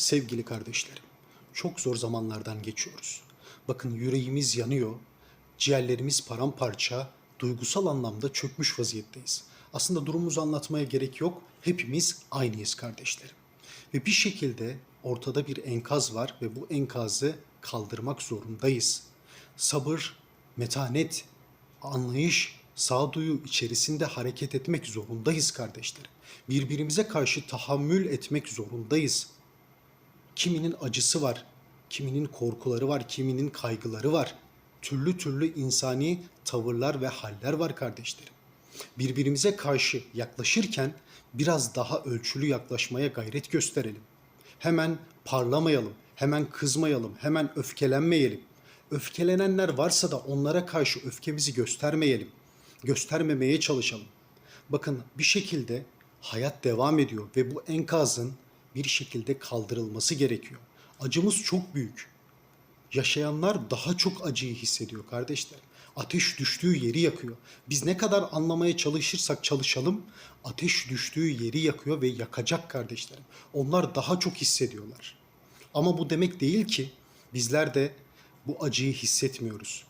Sevgili kardeşlerim, çok zor zamanlardan geçiyoruz. Bakın yüreğimiz yanıyor, ciğerlerimiz paramparça, duygusal anlamda çökmüş vaziyetteyiz. Aslında durumumuzu anlatmaya gerek yok, hepimiz aynıyız kardeşlerim. Ve bir şekilde ortada bir enkaz var ve bu enkazı kaldırmak zorundayız. Sabır, metanet, anlayış, sağduyu içerisinde hareket etmek zorundayız kardeşlerim. Birbirimize karşı tahammül etmek zorundayız. Kiminin acısı var, kiminin korkuları var, kiminin kaygıları var. Türlü türlü insani tavırlar ve haller var kardeşlerim. Birbirimize karşı yaklaşırken biraz daha ölçülü yaklaşmaya gayret gösterelim. Hemen parlamayalım, hemen kızmayalım, hemen öfkelenmeyelim. Öfkelenenler varsa da onlara karşı öfkemizi göstermeyelim. Göstermemeye çalışalım. Bakın bir şekilde hayat devam ediyor ve bu enkazın bir şekilde kaldırılması gerekiyor. Acımız çok büyük. Yaşayanlar daha çok acıyı hissediyor kardeşler. Ateş düştüğü yeri yakıyor. Biz ne kadar anlamaya çalışırsak çalışalım, ateş düştüğü yeri yakıyor ve yakacak kardeşlerim. Onlar daha çok hissediyorlar. Ama bu demek değil ki bizler de bu acıyı hissetmiyoruz.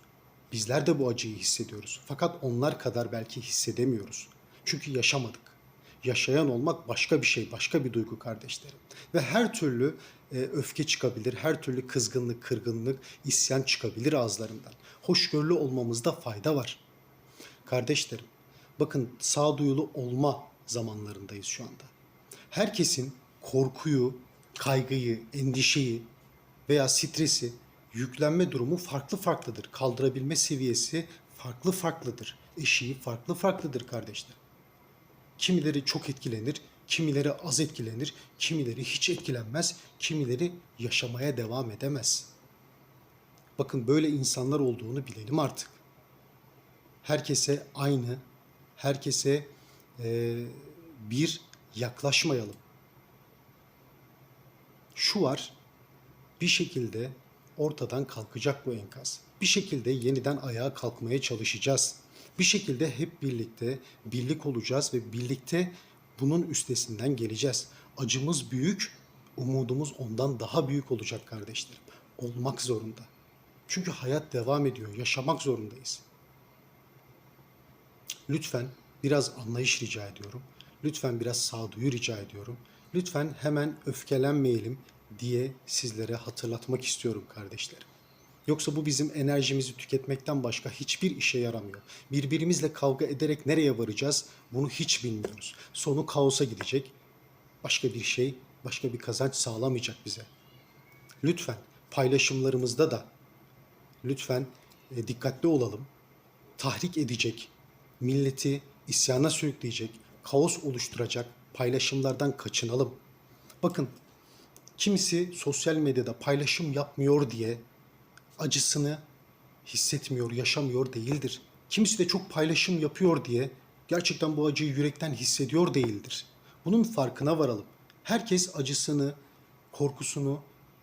Bizler de bu acıyı hissediyoruz. Fakat onlar kadar belki hissedemiyoruz. Çünkü yaşamadık. Yaşayan olmak başka bir şey, başka bir duygu kardeşlerim. Ve her türlü e, öfke çıkabilir, her türlü kızgınlık, kırgınlık, isyan çıkabilir ağızlarından. Hoşgörülü olmamızda fayda var. Kardeşlerim, bakın sağduyulu olma zamanlarındayız şu anda. Herkesin korkuyu, kaygıyı, endişeyi veya stresi yüklenme durumu farklı farklıdır. Kaldırabilme seviyesi farklı farklıdır. Eşiği farklı farklıdır kardeşler. Kimileri çok etkilenir, kimileri az etkilenir, kimileri hiç etkilenmez, kimileri yaşamaya devam edemez. Bakın böyle insanlar olduğunu bilelim artık. Herkese aynı, herkese eee, bir yaklaşmayalım. Şu var, bir şekilde ortadan kalkacak bu enkaz. Bir şekilde yeniden ayağa kalkmaya çalışacağız. Bir şekilde hep birlikte birlik olacağız ve birlikte bunun üstesinden geleceğiz. Acımız büyük, umudumuz ondan daha büyük olacak kardeşlerim. Olmak zorunda. Çünkü hayat devam ediyor, yaşamak zorundayız. Lütfen biraz anlayış rica ediyorum. Lütfen biraz sağduyu rica ediyorum. Lütfen hemen öfkelenmeyelim diye sizlere hatırlatmak istiyorum kardeşlerim. Yoksa bu bizim enerjimizi tüketmekten başka hiçbir işe yaramıyor. Birbirimizle kavga ederek nereye varacağız bunu hiç bilmiyoruz. Sonu kaosa gidecek. Başka bir şey, başka bir kazanç sağlamayacak bize. Lütfen paylaşımlarımızda da lütfen e, dikkatli olalım. Tahrik edecek, milleti isyana sürükleyecek, kaos oluşturacak paylaşımlardan kaçınalım. Bakın kimisi sosyal medyada paylaşım yapmıyor diye acısını hissetmiyor, yaşamıyor değildir. Kimisi de çok paylaşım yapıyor diye gerçekten bu acıyı yürekten hissediyor değildir. Bunun farkına varalım. Herkes acısını, korkusunu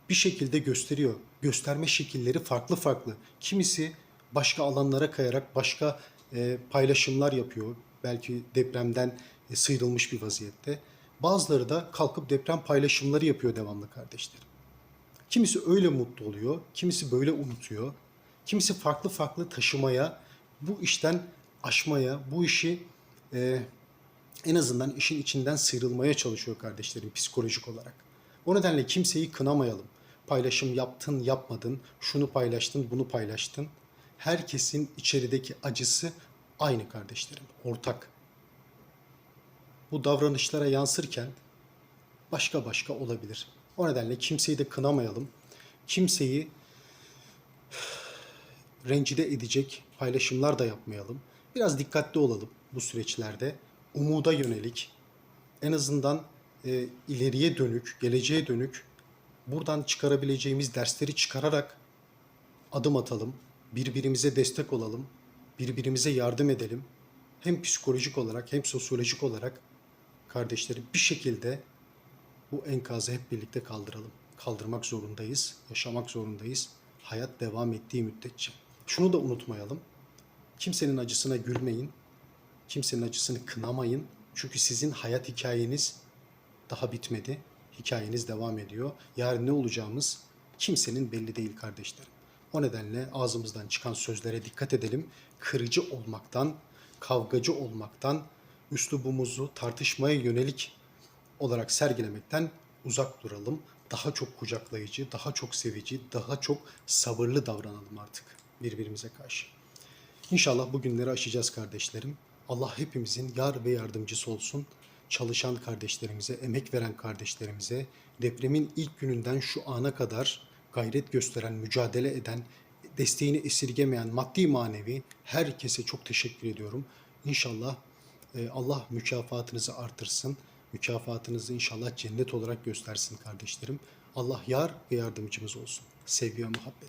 bir şekilde gösteriyor. Gösterme şekilleri farklı farklı. Kimisi başka alanlara kayarak başka e, paylaşımlar yapıyor. Belki depremden e, sıyrılmış bir vaziyette. Bazıları da kalkıp deprem paylaşımları yapıyor devamlı kardeşlerim. Kimisi öyle mutlu oluyor, kimisi böyle unutuyor. Kimisi farklı farklı taşımaya, bu işten aşmaya, bu işi e, en azından işin içinden sıyrılmaya çalışıyor kardeşlerim psikolojik olarak. O nedenle kimseyi kınamayalım. Paylaşım yaptın, yapmadın, şunu paylaştın, bunu paylaştın. Herkesin içerideki acısı aynı kardeşlerim, ortak. Bu davranışlara yansırken başka başka olabilir. O nedenle kimseyi de kınamayalım. Kimseyi rencide edecek paylaşımlar da yapmayalım. Biraz dikkatli olalım bu süreçlerde. Umuda yönelik, en azından e, ileriye dönük, geleceğe dönük buradan çıkarabileceğimiz dersleri çıkararak adım atalım. Birbirimize destek olalım. Birbirimize yardım edelim. Hem psikolojik olarak hem sosyolojik olarak kardeşleri bir şekilde bu enkazı hep birlikte kaldıralım. Kaldırmak zorundayız, yaşamak zorundayız. Hayat devam ettiği müddetçe. Şunu da unutmayalım. Kimsenin acısına gülmeyin. Kimsenin acısını kınamayın. Çünkü sizin hayat hikayeniz daha bitmedi. hikayeniz devam ediyor. Yarın ne olacağımız kimsenin belli değil kardeşlerim. O nedenle ağzımızdan çıkan sözlere dikkat edelim. Kırıcı olmaktan, kavgacı olmaktan, üslubumuzu tartışmaya yönelik olarak sergilemekten uzak duralım. Daha çok kucaklayıcı, daha çok sevici, daha çok sabırlı davranalım artık birbirimize karşı. İnşallah bu günleri aşacağız kardeşlerim. Allah hepimizin yar ve yardımcısı olsun. Çalışan kardeşlerimize, emek veren kardeşlerimize, depremin ilk gününden şu ana kadar gayret gösteren, mücadele eden, desteğini esirgemeyen maddi manevi herkese çok teşekkür ediyorum. İnşallah e, Allah mükafatınızı artırsın. Mükafatınızı inşallah cennet olarak göstersin kardeşlerim. Allah yar ve yardımcımız olsun. Sevgi ve muhabbetle.